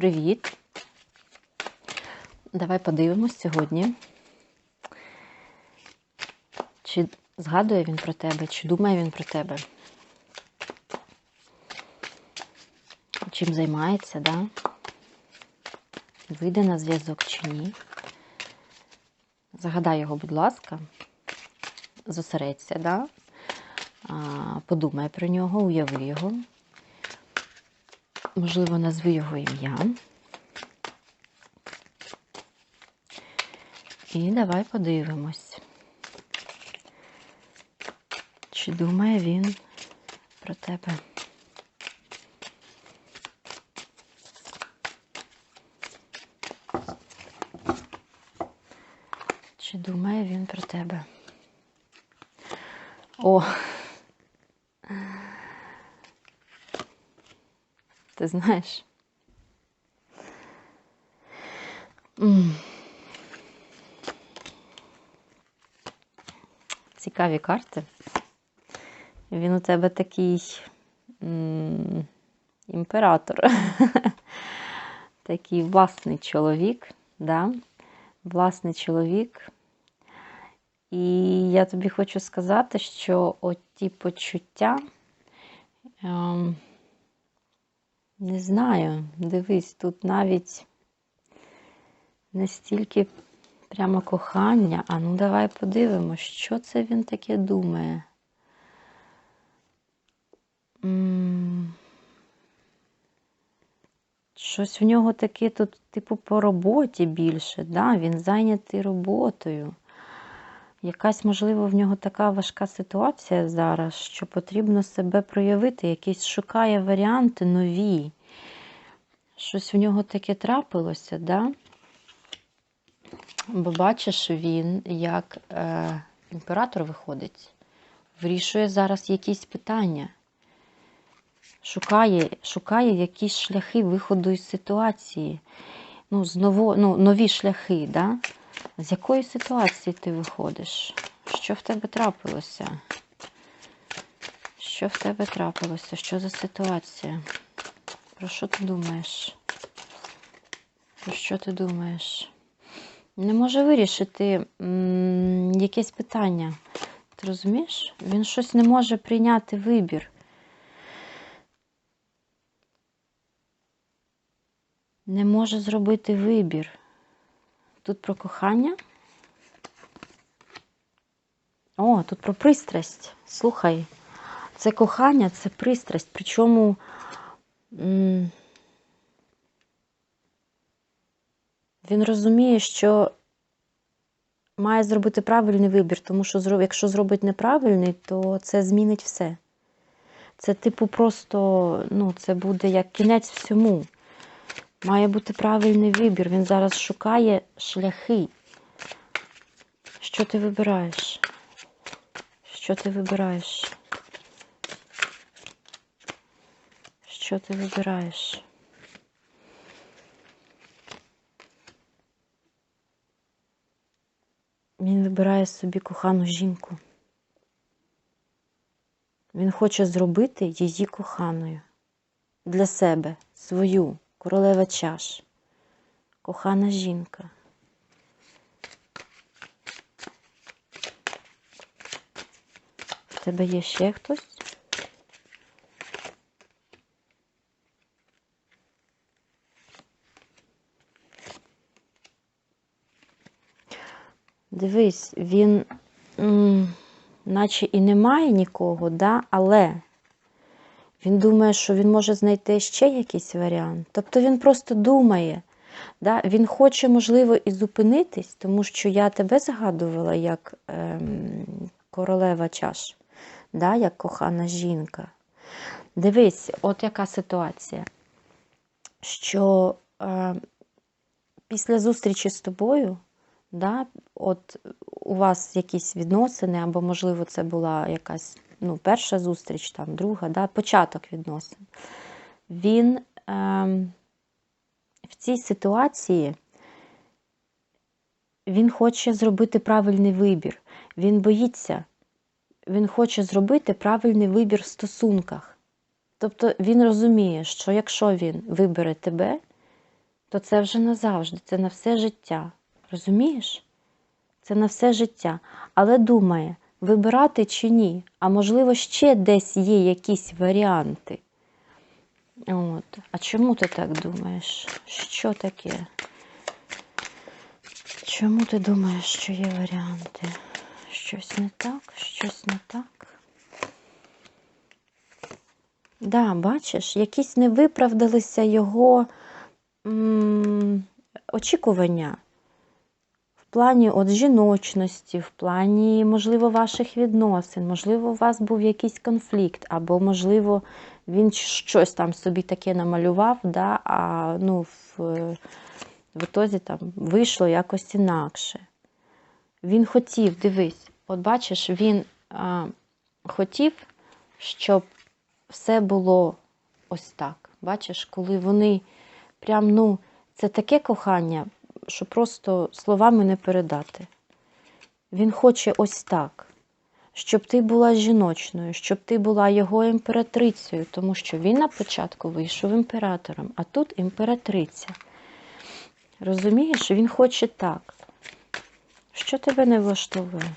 Привіт! Давай подивимось сьогодні. Чи згадує він про тебе, чи думає він про тебе? Чим займається, да? Вийде на зв'язок чи ні? Загадай його, будь ласка, зосередься, да? Подумай про нього, уяви його. Можливо, назви його ім'я. І давай подивимось, чи думає він про тебе. Чи думає він про тебе? О! Ти знаєш? Цікаві карти. Він у тебе такий імператор. Такий власний чоловік, да? власний чоловік. І я тобі хочу сказати, що оті почуття. Ем, не знаю, дивись, тут навіть не стільки прямо кохання, а ну давай подивимось, що це він таке думає. Щось в нього таке тут, типу, по роботі більше, да? він зайнятий роботою. Якась, можливо, в нього така важка ситуація зараз, що потрібно себе проявити, якісь шукає варіанти нові. Щось в нього таке трапилося, да? Бо бачиш, він як е, імператор виходить, вирішує зараз якісь питання, шукає, шукає якісь шляхи виходу із ситуації. Ну, знову, ну, нові шляхи, да? З якої ситуації ти виходиш? Що в тебе трапилося? Що в тебе трапилося? Що за ситуація? Про що ти думаєш? Про що ти думаєш? Не може вирішити м, якесь питання. Ти розумієш? Він щось не може прийняти вибір. Не може зробити вибір. Тут про кохання. О, тут про пристрасть. Слухай, це кохання, це пристрасть. Причому він розуміє, що має зробити правильний вибір, тому що якщо зробить неправильний, то це змінить все. Це, типу, просто, ну, це буде як кінець всьому. Має бути правильний вибір. Він зараз шукає шляхи. Що ти вибираєш? Що ти вибираєш? Що ти вибираєш? Він вибирає собі кохану жінку. Він хоче зробити її коханою для себе, свою королева чаш, кохана жінка. В тебе є ще хтось? Дивись, він м, наче і немає нікого, да? але він думає, що він може знайти ще якийсь варіант. Тобто він просто думає. Да? Він хоче, можливо, і зупинитись, тому що я тебе згадувала як ем, королева чаш, да? як кохана жінка. Дивись, от яка ситуація, що е, після зустрічі з тобою, да, от у вас якісь відносини, або, можливо, це була якась ну, перша зустріч, там, друга, да, початок відносин. Він ем, в цій ситуації він хоче зробити правильний вибір. Він боїться, він хоче зробити правильний вибір в стосунках. Тобто він розуміє, що якщо він вибере тебе, то це вже назавжди, це на все життя. Розумієш? Це на все життя. Але думає, вибирати чи ні, а можливо, ще десь є якісь варіанти. От. А чому ти так думаєш? Що таке? Чому ти думаєш, що є варіанти? Щось не так, щось не так. Да, бачиш, якісь не виправдалися його м, очікування плані от жіночності, в плані, можливо, ваших відносин, можливо, у вас був якийсь конфлікт, або, можливо, він щось там собі таке намалював, да, а ну, в, в ітозі там вийшло якось інакше. Він хотів, дивись, от бачиш, він а, хотів, щоб все було ось так. Бачиш, коли вони прям, ну, це таке кохання, що просто словами не передати. Він хоче ось так, щоб ти була жіночною, щоб ти була його імператрицею, тому що він на початку вийшов імператором, а тут імператриця. Розумієш, він хоче так. Що тебе не влаштовує?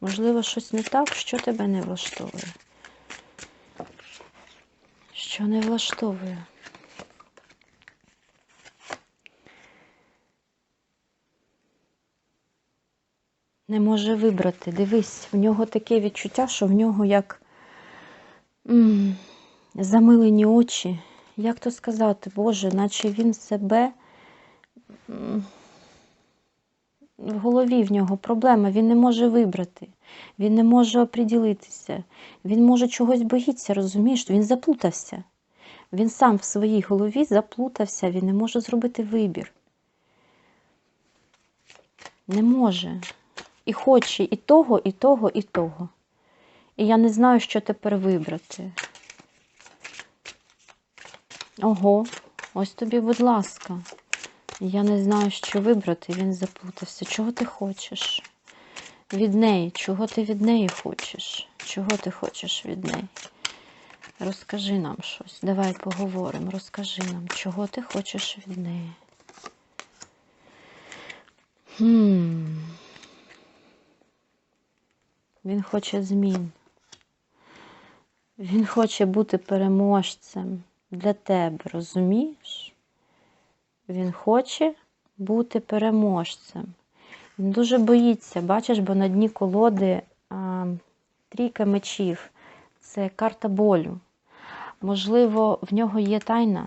Можливо, щось не так, що тебе не влаштовує? Що не влаштовує? Не може вибрати. Дивись, в нього таке відчуття, що в нього як м, замилені очі. Як то сказати, Боже, наче він себе м, в голові в нього проблема, він не може вибрати, він не може оприділитися, він може чогось боїться, розумієш? Він заплутався. Він сам в своїй голові заплутався, він не може зробити вибір. Не може. І хоче і того, і того, і того. І я не знаю, що тепер вибрати. Ого, ось тобі, будь ласка. Я не знаю, що вибрати, він заплутався. Чого ти хочеш? Від неї, чого ти від неї хочеш? Чого ти хочеш від неї? Розкажи нам щось. Давай поговоримо. Розкажи нам, чого ти хочеш від неї. Хм. Він хоче змін. Він хоче бути переможцем для тебе, розумієш? Він хоче бути переможцем. Він дуже боїться, бачиш, бо на дні колоди а, трійка мечів це карта болю. Можливо, в нього є тайна.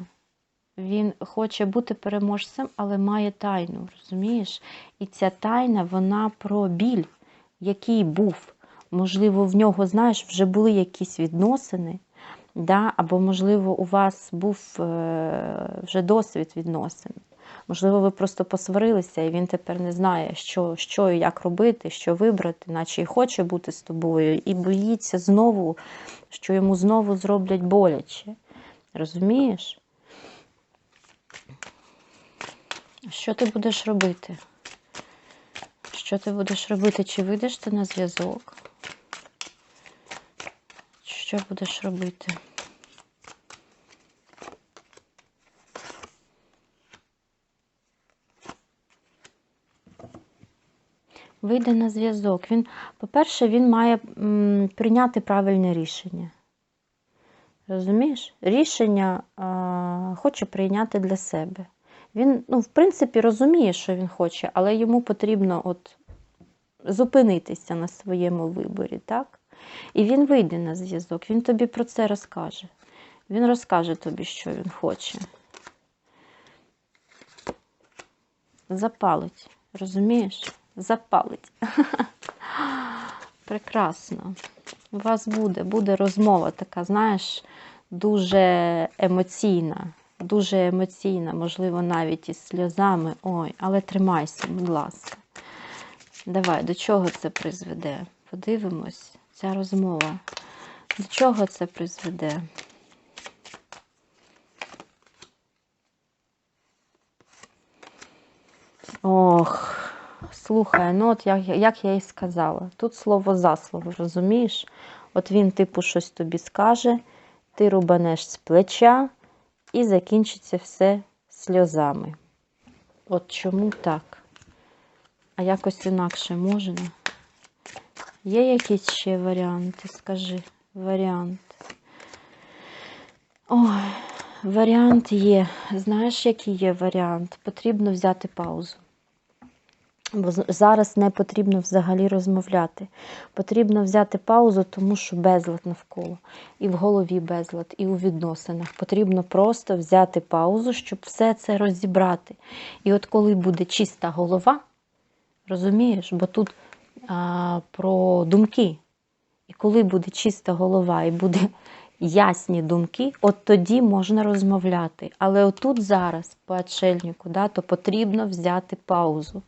Він хоче бути переможцем, але має тайну, розумієш? І ця тайна, вона про біль, який був. Можливо, в нього, знаєш, вже були якісь відносини, да? або, можливо, у вас був е, вже досвід відносин. Можливо, ви просто посварилися, і він тепер не знає, що, що і як робити, що вибрати, наче і хоче бути з тобою, і боїться знову, що йому знову зроблять боляче. Розумієш? Що ти будеш робити? Що ти будеш робити? Чи вийдеш ти на зв'язок? Що будеш робити? Вийде на зв'язок. По-перше, він має прийняти правильне рішення. Розумієш? Рішення а, хоче прийняти для себе. Він, ну, в принципі, розуміє, що він хоче, але йому потрібно от зупинитися на своєму виборі, так? І він вийде на зв'язок, він тобі про це розкаже. Він розкаже тобі, що він хоче. Запалить, розумієш? Запалить. Прекрасно. У вас буде, буде розмова така, знаєш, дуже емоційна. Дуже емоційна, можливо, навіть із сльозами. Ой, але тримайся, будь ласка. Давай, до чого це призведе? Подивимось, ця розмова. До чого це призведе? Ох, слухай, ну от як, як я і сказала, тут слово за слово, розумієш? От він, типу, щось тобі скаже, ти рубанеш з плеча, і закінчиться все сльозами. От чому так? А якось інакше можна? Є якісь ще варіанти? Скажи, варіант. Ой, варіант є. Знаєш, який є варіант? Потрібно взяти паузу. Бо зараз не потрібно взагалі розмовляти. Потрібно взяти паузу, тому що безлад навколо. І в голові безлад, і у відносинах. Потрібно просто взяти паузу, щоб все це розібрати. І от коли буде чиста голова, розумієш, бо тут про думки. І коли буде чиста голова і буде ясні думки, от тоді можна розмовляти. Але отут зараз, по отшельнику, да, то потрібно взяти паузу.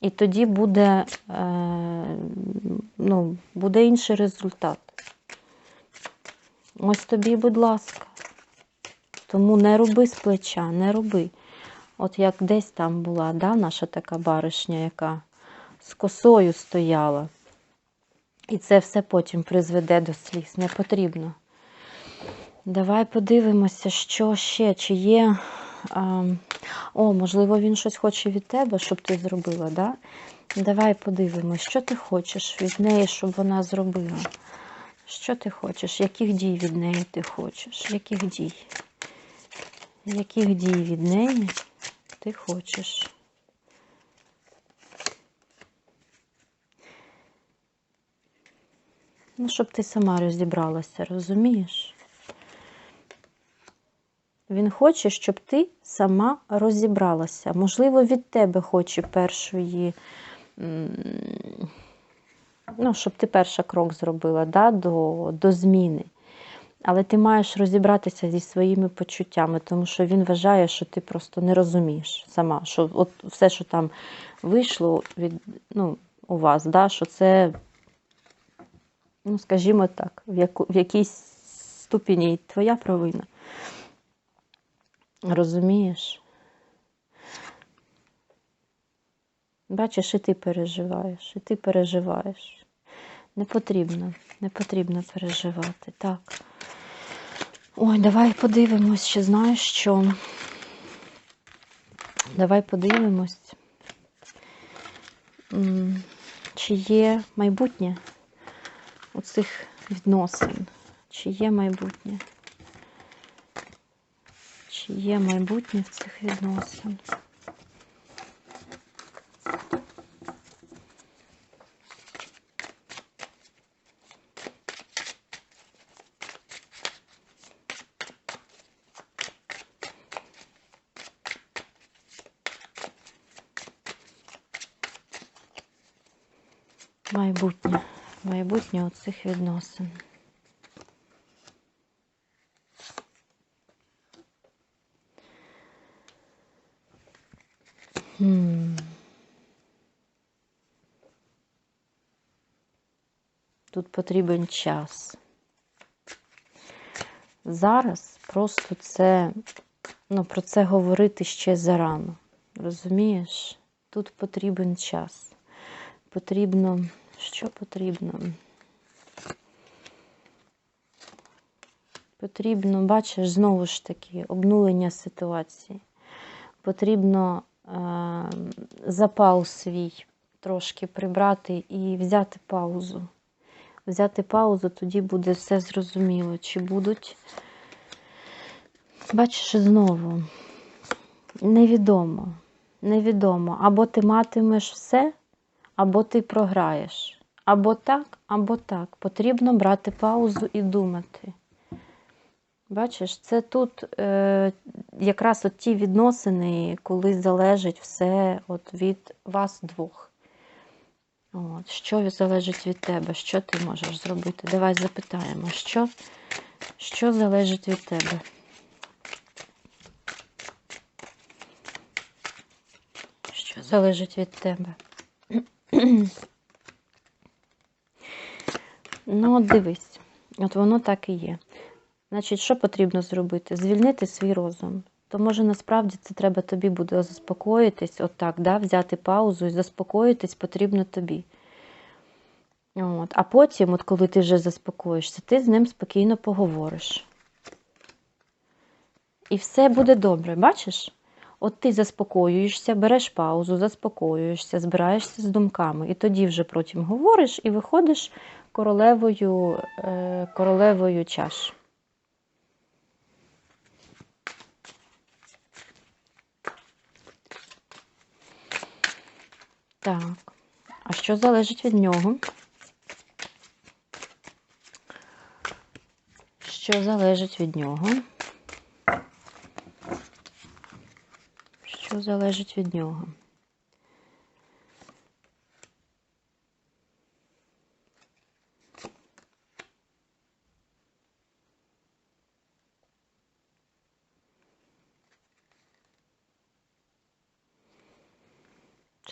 І тоді буде, е, ну, буде інший результат. Ось тобі, будь ласка. Тому не роби з плеча, не роби. От як десь там була, да, наша така баришня, яка з косою стояла. І це все потім призведе до сліз. Не потрібно. Давай подивимося, що ще, чи є. А, о, можливо, він щось хоче від тебе, щоб ти зробила, да? Давай подивимось, що ти хочеш від неї, щоб вона зробила. Що ти хочеш? Яких дій від неї ти хочеш? Яких дій? Яких дій від неї ти хочеш? Ну, щоб ти сама розібралася, розумієш? Він хоче, щоб ти сама розібралася. Можливо, від тебе хоче першої, ну, щоб ти перший крок зробила да, до, до зміни. Але ти маєш розібратися зі своїми почуттями, тому що він вважає, що ти просто не розумієш сама, що от все, що там вийшло від, ну, у вас, да, що це, ну, скажімо так, в, яку, в якійсь ступені твоя провина. Розумієш? Бачиш, і ти переживаєш, і ти переживаєш. Не потрібно, не потрібно переживати. Так. Ой, давай подивимось, чи знаєш що. Давай подивимось, чи є майбутнє цих відносин. Чи є майбутнє? Чи є майбутнє в цих відносин? Майбутнє. Майбутнє відносин. Тут потрібен час. Зараз просто це, ну, про це говорити ще зарано. Розумієш? Тут потрібен час. Потрібно, що потрібно? Потрібно, бачиш, знову ж таки, обнулення ситуації. Потрібно е, запал свій трошки прибрати і взяти паузу. Взяти паузу, тоді буде все зрозуміло. Чи будуть, бачиш, знову, невідомо. Невідомо. Або ти матимеш все, або ти програєш. Або так, або так. Потрібно брати паузу і думати. Бачиш, це тут е, якраз от ті відносини, коли залежить все от від вас двох. От, що залежить від тебе? Що ти можеш зробити? Давай запитаємо, що, що залежить від тебе? Що залежить від тебе? ну, от дивись, от воно так і є. Значить, що потрібно зробити? Звільнити свій розум. То може насправді це треба тобі буде заспокоїтись, отак, да? взяти паузу і заспокоїтись потрібно тобі. От. А потім, от коли ти вже заспокоїшся, ти з ним спокійно поговориш. І все буде добре, бачиш? От ти заспокоюєшся, береш паузу, заспокоюєшся, збираєшся з думками, і тоді вже потім говориш і виходиш королевою, е, королевою чаш. Так, а що залежить від нього? Що залежить від нього? Що залежить від нього?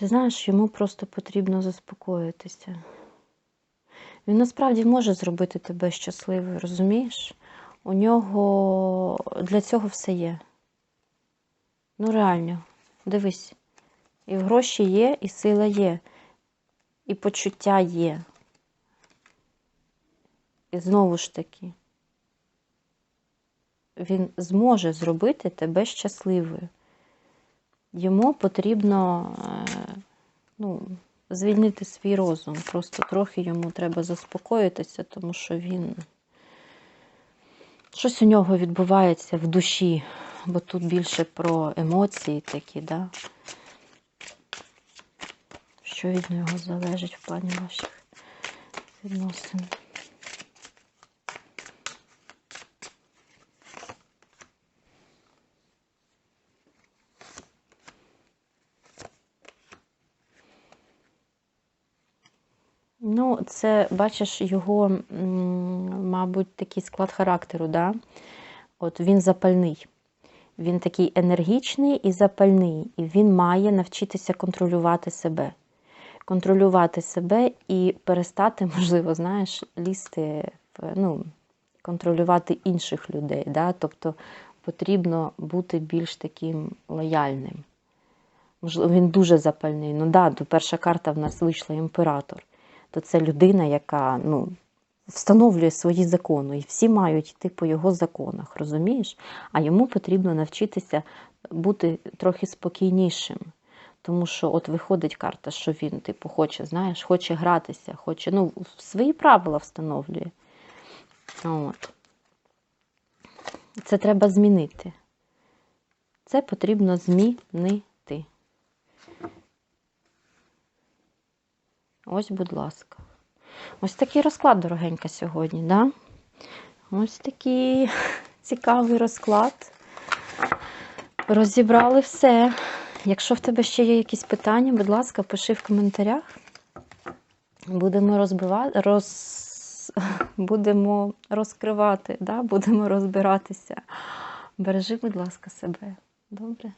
Ти знаєш, йому просто потрібно заспокоїтися. Він насправді може зробити тебе щасливою, розумієш? У нього для цього все є. Ну, реально, дивись. І гроші є, і сила є, і почуття є. І знову ж таки, він зможе зробити тебе щасливою. Йому потрібно е, ну, звільнити свій розум. Просто трохи йому треба заспокоїтися, тому що він щось у нього відбувається в душі, бо тут більше про емоції такі, да? що від нього залежить в плані ваших відносин. Ну, це, бачиш, його, мабуть, такий склад характеру, да? От він запальний. Він такий енергічний і запальний, і він має навчитися контролювати себе. Контролювати себе і перестати, можливо, знаєш, лізти ну, контролювати інших людей. Да? Тобто потрібно бути більш таким лояльним. Можливо, він дуже запальний. Ну да, перша карта в нас вийшла імператор. То це людина, яка ну, встановлює свої закони, і всі мають йти по його законах, розумієш? А йому потрібно навчитися бути трохи спокійнішим. Тому що от виходить карта, що він, типу, хоче, знаєш, хоче гратися, хоче, ну, свої правила встановлює. От. Це треба змінити. Це потрібно змінити. Ось, будь ласка. Ось такий розклад, дорогенька, сьогодні, да? Ось такий цікавий розклад. Розібрали все. Якщо в тебе ще є якісь питання, будь ласка, пиши в коментарях. Будемо розбивати, роз... будемо розкривати, да? будемо розбиратися. Бережи, будь ласка, себе. Добре?